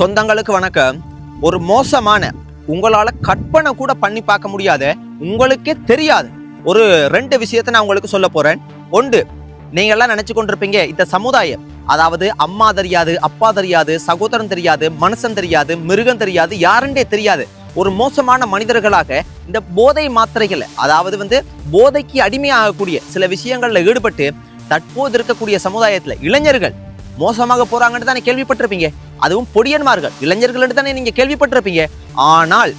சொந்தங்களுக்கு வணக்கம். ஒரு மோசமான உங்களால் கற்பனை கூட பண்ணி பார்க்க முடியாத உங்களுக்கே தெரியாது ஒரு ரெண்டு விஷயத்தை நான் உங்களுக்கு சொல்ல போகிறேன் ஒன்று நீங்கள் எல்லாம் நினைச்சு கொண்டிருப்பீங்க இந்த சமுதாயம். அதாவது அம்மா தெரியாது அப்பா தெரியாது சகோதரன் தெரியாது மனுஷன் தெரியாது மிருகம் தெரியாது யாருன்றே தெரியாது. ஒரு மோசமான மனிதர்களாக இந்த போதை மாத்திரைகள் அதாவது வந்து போதைக்கு அடிமையாகக்கூடிய சில விஷயங்களில் ஈடுபட்டு தற்போது இருக்கக்கூடிய சமுதாயத்தில் இளைஞர்கள் மோசமாக போகிறாங்கன்னு தானே கேள்விப்பட்டிருப்பீங்க. அதுவும் பொடியன்மார்கள். இளைஞர்கள் தானே நீங்க கேள்விப்பட்டிருப்பீங்க. ஆனால்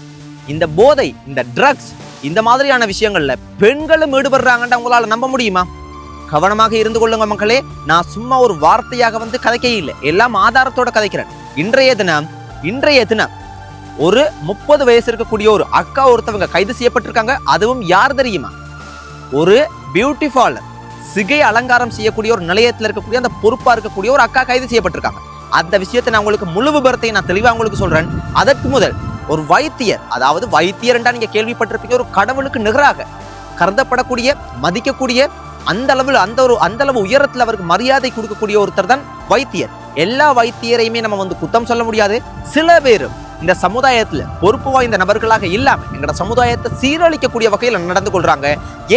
இந்த போதை இந்த ட்ரக்ஸ் இந்த மாதிரியான விஷயங்கள்ல பெண்களும் ஈடுபடுறாங்கன்னு உங்களால நம்ப முடியுமா? கவனமாக இருந்து கொள்ளுங்க மக்களே. நான் சும்மா ஒரு வார்த்தையாக வந்து கதைக்கே இல்லை. எல்லாம் ஆதாரத்தோட கதைக்கிறேன். இன்றைய தினம் இன்றைய தினம் ஒரு முப்பது வயசு இருக்கக்கூடிய ஒரு அக்கா ஒருத்தவங்க கைது செய்யப்பட்டிருக்காங்க. அதுவும் யார் தெரியுமா? ஒரு பியூட்டி பார்லர் சிகை அலங்காரம் செய்யக்கூடிய ஒரு நிலையத்தில் இருக்கக்கூடிய அந்த பொறுப்பாக இருக்கக்கூடிய ஒரு அக்கா கைது செய்யப்பட்டிருக்காங்க. அந்த விஷயத்தை நான் உங்களுக்கு முழு விபரத்தை நான் தெளிவாக உங்களுக்கு சொல்கிறேன் அதற்கு முதல் ஒரு வைத்தியர் அதாவது வைத்தியர் என்றா நீங்கள் கேள்விப்பட்டிருப்பீங்க ஒரு கடவுளுக்கு நிகராக கருதப்படக்கூடிய மதிக்கக்கூடிய அந்த அளவில் அந்த ஒரு அந்த அளவு உயரத்தில் அவருக்கு மரியாதை கொடுக்கக்கூடிய ஒருத்தர் தான் வைத்தியர். எல்லா வைத்தியரையுமே நம்ம வந்து குத்தம் சொல்ல முடியாது. சில பேரும் இந்த சமுதாயத்தில் பொறுப்பு வாய்ந்த நபர்களாக இல்லாமல் எங்களோட சமுதாயத்தை சீரழிக்கக்கூடிய வகையில் நடந்து கொள்றாங்க.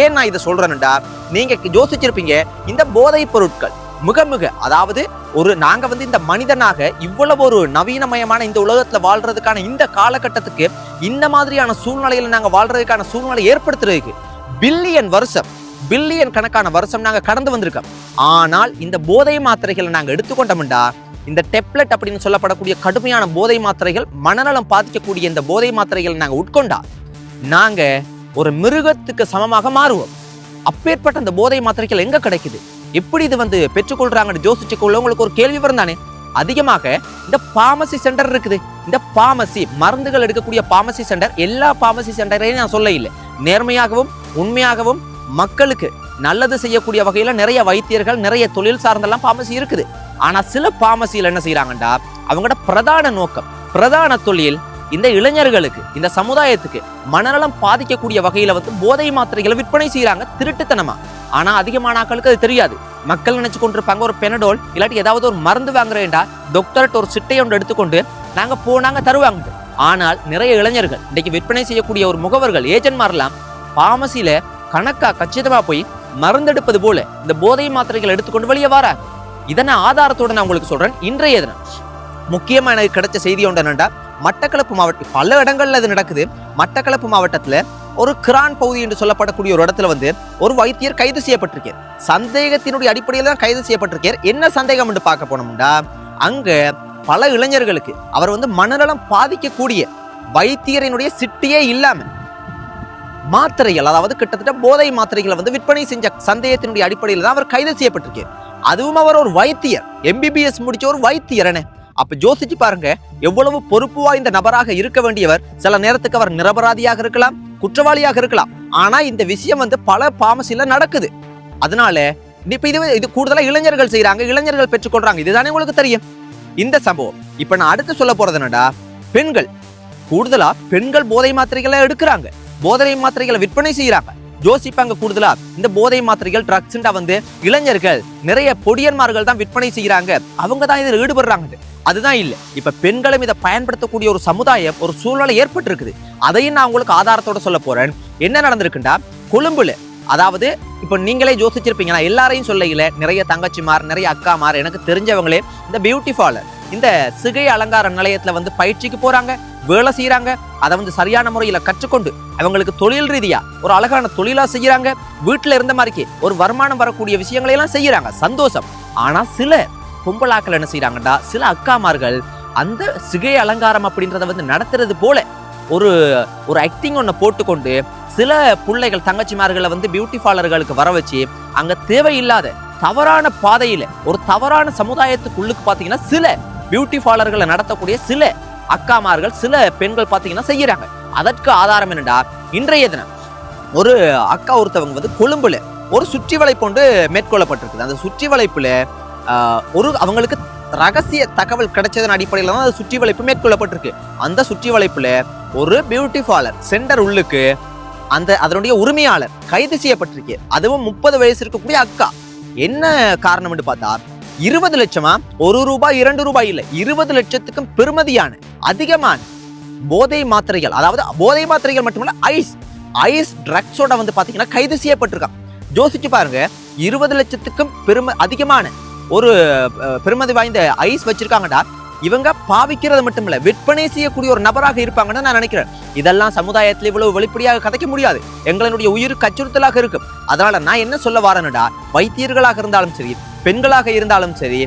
ஏன் நான் இதை சொல்றேன்டா நீங்க யோசிச்சிருப்பீங்க இந்த போதைப் பொருட்கள் மிக மிக அதாவது ஒரு நாங்கள் வந்து இந்த மனிதனாக இவ்வளவு ஒரு நவீனமயமான இந்த உலகத்தில் வாழ்றதுக்கான இந்த காலகட்டத்துக்கு இந்த மாதிரியான சூழ்நிலையில் நாங்கள் வாழ்றதுக்கான சூழ்நிலை ஏற்படுத்துறதுக்கு பில்லியன் வருஷம் பில்லியன் கணக்கான வருஷம் நாங்கள் கடந்து வந்திருக்கோம். ஆனால் இந்த போதை மாத்திரைகளை நாங்கள் எடுத்துக்கொண்டோம்டா இந்த டெப்லெட் அப்படின்னு சொல்லப்படக்கூடிய கடுமையான போதை மாத்திரைகள் மனநலம் பாதிக்கக்கூடிய இந்த போதை மாத்திரைகளை நாங்கள் உட்கொண்டா நாங்கள் ஒரு மிருகத்துக்கு சமமாக மாறுவோம். அப்பேற்பட்ட அந்த போதை மாத்திரைகள் எங்கே கிடைக்குது? எப்படி இது வந்து பெற்றுக்கொள்றாங்கன்னு யோசிச்சுக்கொள்ள உள்ளவங்களுக்கு ஒரு கேள்வி வரும் தானே? அதிகமாக இந்த பார்மசி சென்டர் இருக்குது. இந்த பார்மசி மருந்துகள் எடுக்கக்கூடிய பார்மசி சென்டர் எல்லா பார்மசி சென்டரையும் நான் சொல்ல இல்லை. நேர்மையாகவும் உண்மையாகவும் மக்களுக்கு நல்லது செய்யக்கூடிய வகையில் நிறைய வைத்தியர்கள் நிறைய தொழில் சார்ந்தெல்லாம் பார்மசி இருக்குது. ஆனா சில பார்மசியில் என்ன செய்யறாங்கடா அவங்களோட பிரதான நோக்கம் பிரதான தொழில் இந்த இளைஞர்களுக்கு இந்த சமுதாயத்துக்கு மனநலம் பாதிக்கக்கூடிய வகையில வந்து போதை மாத்திரைகளை விற்பனை செய்யறாங்க திருட்டுத்தனமா. ஆனால் அதிகமான ஆட்களுக்கு அது தெரியாது. மக்கள் நினைச்சு கொண்டிருப்பாங்க ஒரு பெனடோல் இல்லாட்டி ஏதாவது ஒரு மருந்து வாங்குறேன்டா டாக்டர்கிட்ட ஒரு சிட்டை ஒன்று எடுத்துக்கொண்டு நாங்கள் போனாங்க தருவாங்க. ஆனால் நிறைய இளைஞர்கள் இன்னைக்கு விற்பனை செய்யக்கூடிய ஒரு முகவர்கள் ஏஜென்ட்மாரெல்லாம் பார்மசியில கணக்காக கச்சிதமாக போய் மருந்தெடுப்பது போல இந்த போதை மாத்திரைகள் எடுத்துக்கொண்டு வெளியே வராங்க. இதனை ஆதாரத்தோடு நான் உங்களுக்கு சொல்கிறேன் இன்றைய தினம் முக்கியமா எனக்கு கிடைச்ச செய்தி ஒன்று என்னென்னா மட்டக்களப்பு மாவட்டம் பல இடங்களில் அது நடக்குது. மட்டக்களப்பு மாவட்டத்தில் ஒரு கிரான் பகுதி என்று சொல்லப்படக்கூடிய ஒரு இடத்துல வந்து ஒரு வைத்தியர் கைது செய்யப்பட்டிருக்கார் சந்தேகத்தினுடைய அடிப்படையில் தான் கைது செய்யப்பட்டிருக்கார் என்ன சந்தேகம் என்று பார்க்க போனோம்னா அங்கே பல இளைஞர்களுக்கு அவர் வந்து மனநலம் பாதிக்கக்கூடிய வைத்தியரினுடைய சிட்டியே இல்லாமல் மாத்திரைகள் அதாவது கிட்டத்தட்ட போதை மாத்திரைகளை வந்து விற்பனை செஞ்ச சந்தேகத்தினுடைய அடிப்படையில் தான் அவர் கைது செய்யப்பட்டிருக்கார் அதுவும் அவர் ஒரு வைத்தியர். எம்பிபிஎஸ் முடிச்ச ஒரு வைத்தியர் என்ன அப்ப யோசிச்சு பாருங்க எவ்வளவு பொறுப்பு வாய்ந்த நபராக இருக்க வேண்டியவர் சில நேரத்துக்கு அவர் நிரபராதியாக இருக்கலாம் குற்றவாளியாக இருக்கலாம். ஆனா இந்த விஷயம் வந்து பல பாமசில நடக்குது. அதனால இப்ப இது இது கூடுதலா இளைஞர்கள் செய்யறாங்க இளைஞர்கள் பெற்றுக்கொள்றாங்க. இதுதானே உங்களுக்கு தெரியும். இந்த சம்பவம் இப்ப நான் அடுத்து சொல்ல போறது என்னடா பெண்கள் கூடுதலா பெண்கள் போதை மாத்திரைகளை எடுக்கிறாங்க. போதை மாத்திரைகளை விற்பனை செய்யறாங்க யோசிப்பாங்க கூடுதலா? இந்த போதை மாத்திரைகள் ட்ரக்ஸ்ண்டா வந்து இளைஞர்கள் நிறைய பொடியன்மார்கள் தான் விற்பனை செய்யறாங்க அவங்க தான் இதில் ஈடுபடுறாங்க. அதுதான் இல்லை. இப்ப பெண்களும் இதை பயன்படுத்தக்கூடிய ஒரு சமுதாயம் ஒரு சூழ்நிலை ஏற்பட்டிருக்குது. அதையும் நான் உங்களுக்கு ஆதாரத்தோட சொல்ல போறேன். என்ன நடந்திருக்குண்டா? கொழும்புல அதாவது இப்போ நீங்களே யோசிச்சிருப்பீங்க நான் எல்லாரையும் சொல்லையில நிறைய தங்கச்சிமார் நிறைய அக்காமார் எனக்கு தெரிஞ்சவங்களே இந்த பியூட்டி பார்லர் இந்த சிகை அலங்கார நிலையத்தில் வந்து பயிற்சிக்கு போகிறாங்க வேலை செய்கிறாங்க அதை வந்து சரியான முறையில் கற்றுக்கொண்டு அவங்களுக்கு தொழில் ரீதியாக ஒரு அழகான தொழிலாக செய்கிறாங்க வீட்டில் இருந்த மாதிரிக்கு ஒரு வருமானம் வரக்கூடிய விஷயங்களையெல்லாம் செய்கிறாங்க சந்தோஷம். ஆனால் சில பொம்பளாக்கள் என்ன செய்கிறாங்கடா சில அக்காமார்கள் அந்த சிகை அலங்காரம் அப்படின்றத வந்து நடத்துறது போல ஒரு ஒரு ஆக்டிங் ஒன்று போட்டுக்கொண்டு சில பிள்ளைகள் தங்கச்சிமார்களை வந்து பியூட்டி பார்லர்களுக்கு வர வச்சு அங்கே தேவையில்லாத தவறான பாதையில் ஒரு தவறான சமுதாயத்துக்குள்ளுக்கு பார்த்தீங்கன்னா சில பியூட்டி பார்லர்களை நடத்தக்கூடிய சில அக்காமார்கள் சில பெண்கள் பார்த்தீங்கன்னா செய்கிறாங்க அதற்கு ஆதாரம் என்னடா? இன்றைய தினம் ஒரு அக்கா ஒருத்தவங்க வந்து கொழும்புல ஒரு சுற்றி வளைப்பு ஒன்று மேற்கொள்ளப்பட்டிருக்குது. அந்த சுற்றி வளைப்புல ஒரு அவங்களுக்கு ரகசிய தகவல் கிடைச்சதன் அடிப்படையில் தான் அந்த சுற்றி வளைப்பு மேற்கொள்ளப்பட்டிருக்கு. அந்த சுற்றி வளைப்புல ஒரு பியூட்டி பார்லர் சென்டர் உள்ளுக்கு அந்த அதனுடைய உரிமையாளர் கைது செய்யப்பட்டிருக்கு. அதுவும் முப்பது வயசு இருக்கக்கூடிய அக்கா. என்ன காரணம்னு பார்த்தா இருபது லட்சமா? ஒரு ரூபாய் இரண்டு ரூபாய் இல்லை. இருபது லட்சத்துக்கும் பெருமதியான அதிகமான போதை மாத்திரைகள் அதாவது போதை மாத்திரைகள் மட்டுமல்ல ஐஸ் ஐஸ் ட்ரக்ஸோட வந்து பார்த்தீங்கன்னா கைது செய்யப்பட்டிருக்கான். யோசிச்சு பாருங்க இருபது லட்சத்துக்கும் பெரும அதிகமான ஒரு பெருமதி வாய்ந்த ஐஸ் வச்சிருக்காங்கடா. இவங்க பாவிக்கிறது மட்டும் இல்லை விற்பனை செய்யக்கூடிய ஒரு நபராக இருப்பாங்கன்னு நான் நினைக்கிறேன். இதெல்லாம் சமுதாயத்தில் இவ்வளவு வெளிப்படையாக கதைக்க முடியாது. எங்களுடைய உயிர் அச்சுறுத்தலாக இருக்கும். அதனால நான் என்ன சொல்ல வரேன்டா வைத்தியர்களாக இருந்தாலும் சரி பெண்களாக இருந்தாலும் சரி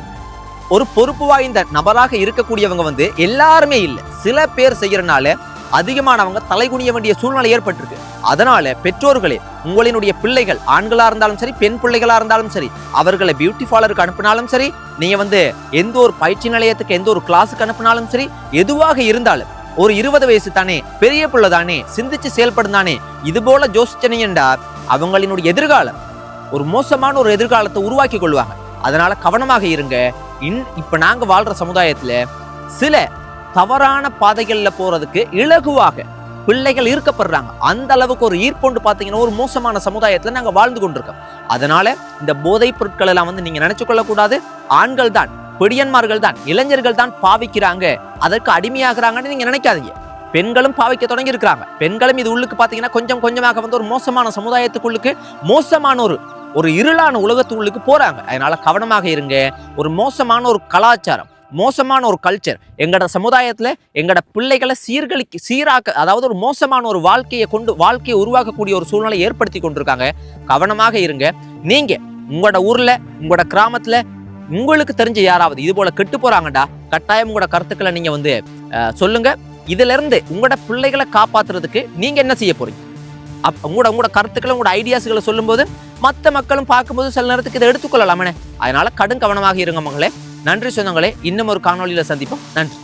ஒரு பொறுப்பு வாய்ந்த நபராக இருக்கக்கூடியவங்க வந்து எல்லாருமே இல்லை. சில பேர் செய்யறனால அதிகமானவங்க தலைகுனிய வேண்டிய சூழ்நிலை ஏற்பட்டிருக்கு. அதனால பெற்றோர்களே உங்களினுடைய பிள்ளைகள் ஆண்களா இருந்தாலும் சரி பெண் பிள்ளைகளா இருந்தாலும் சரி அவர்களை பியூட்டி பார்லருக்கு அனுப்பினாலும் சரி நீங்க வந்து எந்த ஒரு பயிற்சி நிலையத்துக்கு எந்த ஒரு கிளாஸுக்கு அனுப்பினாலும் சரி எதுவாக இருந்தாலும் ஒரு இருபது வயசு தானே பெரிய பிள்ளை தானே சிந்திச்சு செயல்படும் தானே இது போல ஜோசிச்சனையண்டா அவங்களினுடைய எதிர்காலம் ஒரு மோசமான ஒரு எதிர்காலத்தை உருவாக்கி கொள்வாங்க. அதனால கவனமாக இருங்க. இன் இப்போ நாங்கள் வாழ்கிற சமுதாயத்தில் சில தவறான பாதைகளில் போகிறதுக்கு இலகுவாக பிள்ளைகள் ஈர்க்கப்படுறாங்க. அந்த அளவுக்கு ஒரு ஈர்ப்புண்டு பார்த்தீங்கன்னா ஒரு மோசமான சமுதாயத்தில் நாங்கள் வாழ்ந்து கொண்டிருக்கோம். அதனால இந்த போதைப் பொருட்கள் எல்லாம் வந்து நீங்கள் நினச்சி கொள்ளக்கூடாது. ஆண்கள் தான் பெடியன்மார்கள் தான் இளைஞர்கள் தான் பாவிக்கிறாங்க. அதற்கு அடிமையாகிறாங்கன்னு நீங்கள் நினைக்காதீங்க. பெண்களும் பாவிக்க தொடங்கி இருக்கிறாங்க பெண்களும் இது உள்ளுக்கு பார்த்தீங்கன்னா கொஞ்சம் கொஞ்சமாக வந்து ஒரு மோசமான சமுதாயத்துக்குள்ளுக்கு மோசமான ஒரு ஒரு இருளான உலகத்துக்குள்ளுக்கு போறாங்க. அதனால கவனமாக இருங்க. ஒரு மோசமான ஒரு கலாச்சாரம் மோசமான ஒரு கல்ச்சர் எங்களோட சமுதாயத்துல எங்களோட பிள்ளைகளை சீர்கழிக்கு சீராக்க அதாவது ஒரு மோசமான ஒரு வாழ்க்கையை கொண்டு வாழ்க்கையை உருவாக்கக்கூடிய ஒரு சூழ்நிலை ஏற்படுத்தி கொண்டிருக்காங்க. கவனமாக இருங்க. நீங்க உங்களோட ஊர்ல உங்களோட கிராமத்துல உங்களுக்கு தெரிஞ்ச யாராவது இது போல கெட்டு போறாங்கடா கட்டாயம் உங்களோட கருத்துக்களை நீங்க வந்து சொல்லுங்கள் சொல்லுங்க. இதுல இருந்து உங்களோட பிள்ளைகளை காப்பாத்துறதுக்கு நீங்க என்ன செய்ய போறீங்க? அப் உங்களோட உங்களோட கருத்துக்களை உங்களோட ஐடியாஸ்களை சொல்லும்போது மற்ற மக்களும் பார்க்கும்போது சில நேரத்துக்கு இதை எடுத்துக்கொள்ளலாமே அதனால கடும் கவனமாக இருங்க மகளே. நன்றி சொந்தங்களே. இன்னும் ஒரு காணொளியில சந்திப்போம். நன்றி.